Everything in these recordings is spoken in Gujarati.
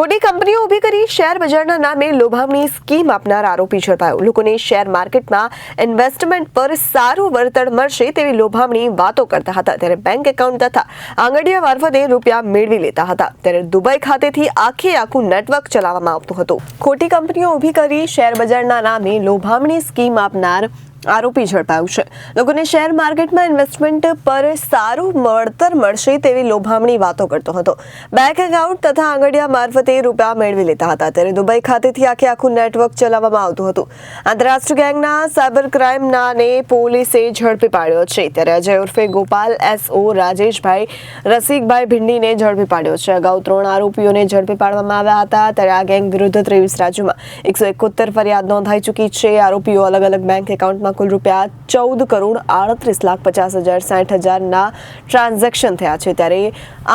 ખોટી કંપનીઓ ઊભી કરી શેર બજારના નામે લોભામણી સ્કીમ આપનાર આરોપી ઝડપાયો. લોકોને શેર માર્કેટમાં ઇન્વેસ્ટમેન્ટ પર સારું વળતર મળશે તેવી લોભામણી વાતો કરતા હતા. ત્યારે બેંક એકાઉન્ટ તથા આંગડિયા મારફતે રૂપિયા મેળવી લેતા હતા. ત્યારે દુબઈ ખાતેથી આખે આખું નેટવર્ક ચલાવવામાં આવતું હતું. ખોટી કંપનીઓ ઊભી કરી શેર બજારના નામે લોભામણી સ્કીમ આપનાર આરોપી ઝડપાયું છે. લોકોને શેર માર્કેટમાં ઇન્વેસ્ટમેન્ટ પર સારું વળતર મળશે તેવી લોભામણી વાતો કરતો હતો. બેંક એકાઉન્ટ તથા આંગડિયા મારફતે રૂપિયા મેળવી લેતા હતા. ત્યારે દુબઈ ખાતેથી આખે આખું નેટવર્ક ચલાવવામાં આવતું હતું. આંતરરાષ્ટ્રીય ગેંગના સાયબર ક્રાઇમનાને પોલીસે ઝડપી પાડ્યો છે. ત્યારે અજય ઉર્ફે ગોપાલ એસઓ રાજેશભાઈ, રસિકભાઈ ભિંડીને ઝડપી પાડ્યો છે. અગાઉ ત્રણ આરોપીઓને ઝડપી પાડવામાં આવ્યા હતા. ત્યારે આ ગેંગ વિરુદ્ધ ત્રેવીસ રાજ્યોમાં એકસો એકોતેર ફરિયાદ નોંધાઈ ચૂકી છે. આરોપીઓ અલગ અલગ બેંક એકાઉન્ટમાં કુલ રૂપિયા ચૌદ કરોડ આડત્રીસ લાખ પચાસ હજાર સાઠ હજારના ટ્રાન્ઝેક્શન થયા છે. ત્યારે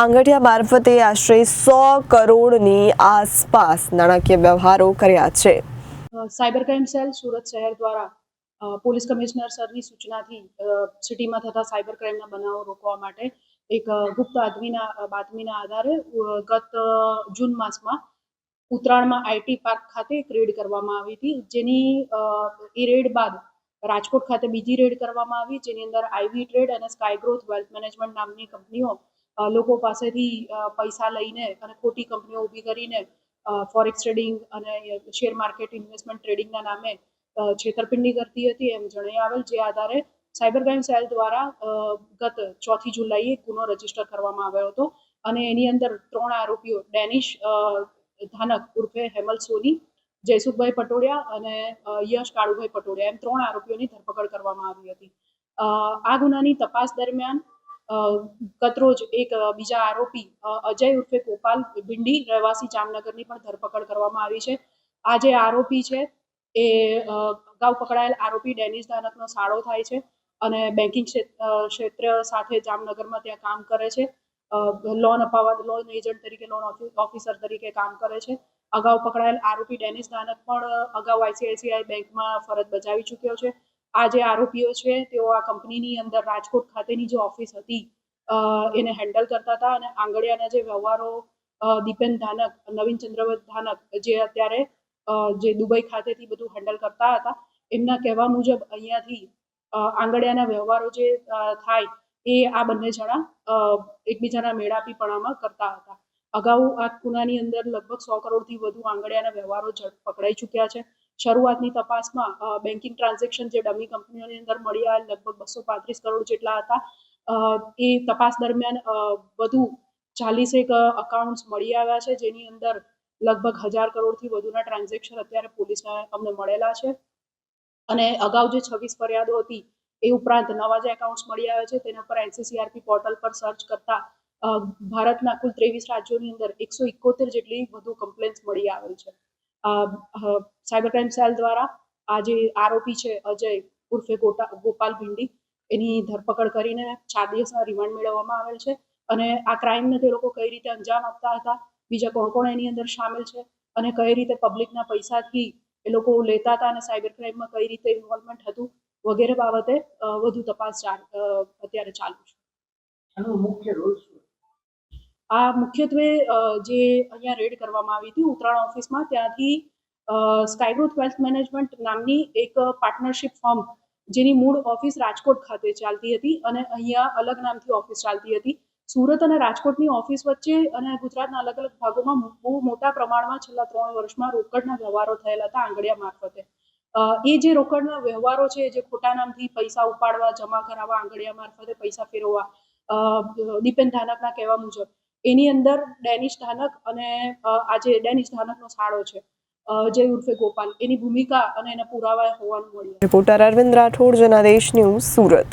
આંગઠિયા મારફતે આશરે સો કરોડની આસપાસ નાણાકીય વ્યવહારો કર્યા છે. સાયબર ક્રાઇમ સેલ સુરત શહેર દ્વારા પોલીસ કમિશનર સરની સૂચનાથી સિટીમાં થતા સાયબર ક્રાઇમના બનાવો રોકવા માટે એક ગુપ્ત આદમીના બાતમીના આધારે ગત જૂન માસમાં ઉત્તરાયણમાં આઈટી પાર્ક ખાતે એક રેડ કરવામાં આવી હતી. જેની એ રેડ બાદ રાજકોટ ખાતે બીજી રેડ કરવામાં આવી, જેની અંદર આઈવી ટ્રેડ અને સ્કાય ગ્રોથ વેલ્થ મેનેજમેન્ટ નામની કંપનીઓ લોકો પાસેથી પૈસા લઈને અને ખોટી કંપનીઓ ઊભી કરીને ફોરેક્સ ટ્રેડિંગ અને શેર માર્કેટ ઇન્વેસ્ટમેન્ટ ટ્રેડિંગના નામે છેતરપિંડી કરતી હતી. એમ જણાઈ આવેલ જે આધારે સાયબર ક્રાઇમ સેલ દ્વારા ગત ચોથી જુલાઈએ ગુનો રજિસ્ટર કરવામાં આવ્યો હતો. અને એની અંદર ત્રણ આરોપીઓ ડેનિશ ધાનક ઉર્ફે હેમલ સોની જયસુખભાઈ પટોડિયા અને યશ કાળુભાઈ પટોડિયા એમ ત્રણ આરોપીઓની ધરપકડ કરવામાં આવી હતી. આ ગુનાની તપાસ દરમિયાન કતરોજ એક બીજા આરોપી અજય ઉર્ફે ગોપાલ ભિંડી રહેવાસી જામનગરની પણ ધરપકડ કરવામાં આવી છે. આ જે આરોપી છે, એ અગાઉ પકડાયેલ આરોપી ડેનિસ ધાનકનો સાળો થાય છે અને બેન્કિંગ ક્ષેત્ર સાથે જામનગરમાં ત્યાં કામ કરે છે. લોન અપાવવા, લોન એજન્ટ તરીકે, લોન ઓફિસર તરીકે કામ કરે છે. અગાઉ પકડાયેલ આરોપી ડેનિસ દાનત પણ અગાઉ આઈસીઆઈસીઆઈ બેંકમાં ફરજ બજાવી ચૂક્યો છે. આ જે આરોપીઓ છે, તેઓ આ કંપનીની અંદર રાજકોટ ખાતેની જે ઓફિસ હતી એને હેન્ડલ કરતા હતા અને આંગળિયાના જે વ્યવહારો દીપેન ધાનક, નવીન ચંદ્રવત ધાનક, જે અત્યારે જે દુબઈ ખાતેથી બધું હેન્ડલ કરતા હતા, એમના કહેવા મુજબ અહીંયાથી આંગળિયાના વ્યવહારો જે થાય એ આ બંને જણા એકબીજાના મેળાપીપણામાં કરતા હતા. અગાઉ આ ગુનાની અંદર લગભગ સો કરોડથી વધુ આંગળિયાના વ્યવહારો પકડાઈ ચૂક્યા છે. શરૂઆતની તપાસમાં બેન્કિંગ ટ્રાન્ઝેક્શન જે ડમી કંપનીઓની અંદર મળી આવેલ લગભગ બસો પાંત્રીસ કરોડ જેટલા હતા એ તપાસ દરમિયાન વધુ ચાલીસેક અકાઉન્ટ્સ મળી આવ્યા છે, જેની અંદર લગભગ હજાર કરોડથી વધુના ટ્રાન્ઝેક્શન અત્યારે પોલીસને અમને મળેલા છે. અને અગાઉ જે છવ્વીસ ફરિયાદો હતી, એ ઉપરાંત નવા જે એકાઉન્ટ્સ મળી આવ્યા છે, તેના પર એનસીસીઆરપી પોર્ટલ પર સર્ચ કરતા ભારતના કુલ ત્રેવીસ રાજ્યોની અંદર એકસો એકોતેર જેટલી વધુ કમ્પ્લેન્સ મળી આવેલ છે. સાયબર ક્રાઇમ સેલ દ્વારા આ જે આરોપી છે, અજય ઉર્ફે ગોટા, ગોપાલ ભીંડી, એની ધરપકડ કરીને ચાર દિવસના રિમાન્ડ મેળવવામાં આવેલ છે અને આ ક્રાઇમને તે લોકો કઈ રીતે અંજામ આપતા હતા, બીજા કોણ કોણ એની અંદર સામેલ છે અને કઈ રીતે પબ્લિકના પૈસાથી એ લોકો લેતા હતા અને સાયબર ક્રાઇમમાં કઈ રીતે ઇન્વોલ્વમેન્ટ હતું વગેરે બાબતે વધુ તપાસ અત્યારે ચાલુ છે. આનો મુખ્ય રોલ આ મુખ્યત્વે જે અહીંયા રેડ કરવામાં આવી હતી ઉત્તરાયણ ઓફિસમાં, ત્યાંથી સ્કાયગ્રોથ વેલ્થ મેનેજમેન્ટ નામની એક પાર્ટનરશિપ ફર્મ જેની મૂળ ઓફિસ રાજકોટ ખાતે ચાલતી હતી અને અહીંયા અલગ નામથી ઓફિસ ચાલતી હતી. સુરત અને રાજકોટની ઓફિસ વચ્ચે અને ગુજરાતના અલગ અલગ ભાગોમાં બહુ મોટા પ્રમાણમાં છેલ્લા ત્રણ વર્ષમાં રોકડના વ્યવહારો થયેલા હતા આંગળિયા મારફતે. એ જે રોકડના વ્યવહારો છે, જે ખોટા નામથી પૈસા ઉપાડવા, જમા કરાવવા, આંગળિયા મારફતે પૈસા ફેરવવા દીપેન ધાનકના કહેવા મુજબ એની અંદર ડેનિશ ધાનક અને આજે ડેનિશ ધાનકનો સાળો છે. જે ઉર્ફે ગોપાલ. એની ભૂમિકા અને એના પુરાવા હોવાનું મળ્યું. Reporter Arvind Rathod, Janadesh news, Surat.